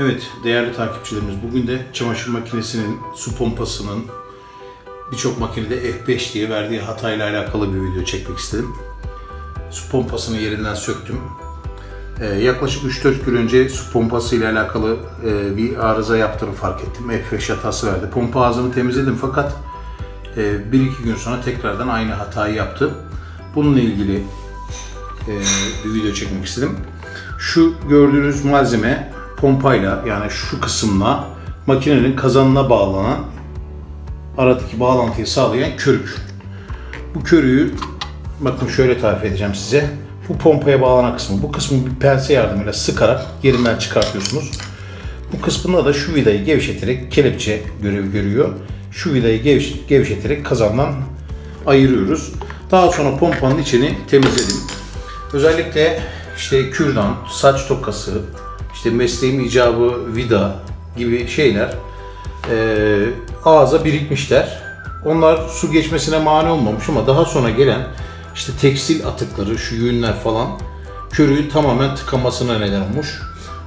Evet değerli takipçilerimiz bugün de çamaşır makinesinin su pompasının birçok makinede F5 diye verdiği hatayla alakalı bir video çekmek istedim. Su pompasını yerinden söktüm. Ee, yaklaşık 3-4 gün önce su pompası ile alakalı e, bir arıza yaptığını fark ettim. F5 hatası verdi. Pompa ağzını temizledim fakat e, 1-2 gün sonra tekrardan aynı hatayı yaptı. Bununla ilgili e, bir video çekmek istedim. Şu gördüğünüz malzeme pompayla yani şu kısımla makinenin kazanına bağlanan aradaki bağlantıyı sağlayan körük. Bu körüğü bakın şöyle tarif edeceğim size. Bu pompaya bağlanan kısmı. Bu kısmı bir pense yardımıyla sıkarak yerinden çıkartıyorsunuz. Bu kısmında da şu vidayı gevşeterek kelepçe görevi görüyor. Şu vidayı gevş gevşeterek kazandan ayırıyoruz. Daha sonra pompanın içini temizledim. Özellikle işte kürdan, saç tokası, işte mesleğim icabı vida gibi şeyler eee ağza birikmişler. Onlar su geçmesine mani olmamış ama daha sonra gelen işte tekstil atıkları, şu yünler falan körüğün tamamen tıkamasına neden olmuş.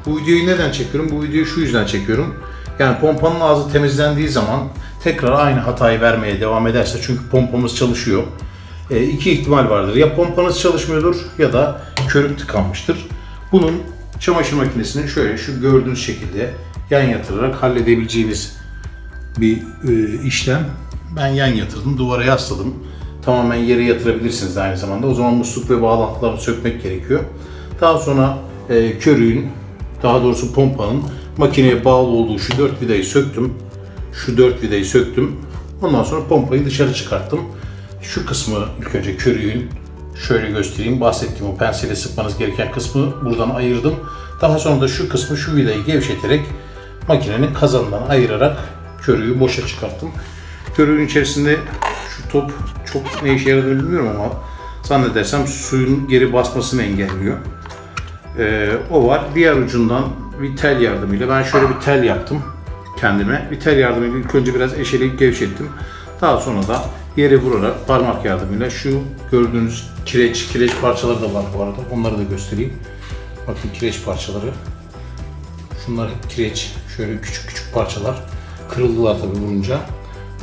Bu videoyu neden çekiyorum? Bu videoyu şu yüzden çekiyorum. Yani pompanın ağzı temizlendiği zaman tekrar aynı hatayı vermeye devam ederse çünkü pompamız çalışıyor. E, iki ihtimal vardır. Ya pompanız çalışmıyordur ya da körük tıkanmıştır. Bunun çamaşır makinesinin şöyle şu gördüğünüz şekilde yan yatırarak halledebileceğiniz bir e, işlem. Ben yan yatırdım, duvara yasladım. Tamamen yere yatırabilirsiniz aynı zamanda. O zaman musluk ve bağlantılarını sökmek gerekiyor. Daha sonra e, körüğün, daha doğrusu pompanın makineye bağlı olduğu şu dört vidayı söktüm. Şu dört vidayı söktüm. Ondan sonra pompayı dışarı çıkarttım. Şu kısmı ilk önce körüğün şöyle göstereyim. Bahsettiğim o penseyle sıkmanız gereken kısmı buradan ayırdım. Daha sonra da şu kısmı şu vidayı gevşeterek makinenin kazanından ayırarak körüğü boşa çıkarttım. Körüğün içerisinde şu top çok ne işe yaradığını bilmiyorum ama zannedersem suyun geri basmasını engelliyor. Ee, o var. Diğer ucundan bir tel yardımıyla ben şöyle bir tel yaptım kendime. Bir tel yardımıyla ilk önce biraz eşeleyip gevşettim. Daha sonra da yere vurarak parmak yardımıyla şu gördüğünüz kireç, kireç parçaları da var bu arada. Onları da göstereyim. Bakın kireç parçaları. Şunlar hep kireç. Şöyle küçük küçük parçalar. Kırıldılar tabii vurunca.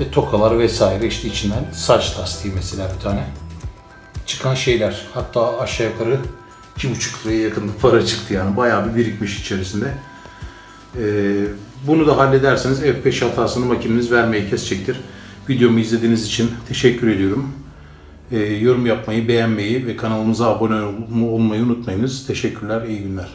Ve tokalar vesaire işte içinden saç lastiği mesela bir tane. Çıkan şeyler. Hatta aşağı yukarı 2,5 liraya yakın para çıktı yani. Bayağı bir birikmiş içerisinde. Ee, bunu da hallederseniz F5 hatasını makineniz vermeyi kesecektir. Videomu izlediğiniz için teşekkür ediyorum. Ee, yorum yapmayı, beğenmeyi ve kanalımıza abone olmayı unutmayınız. Teşekkürler, iyi günler.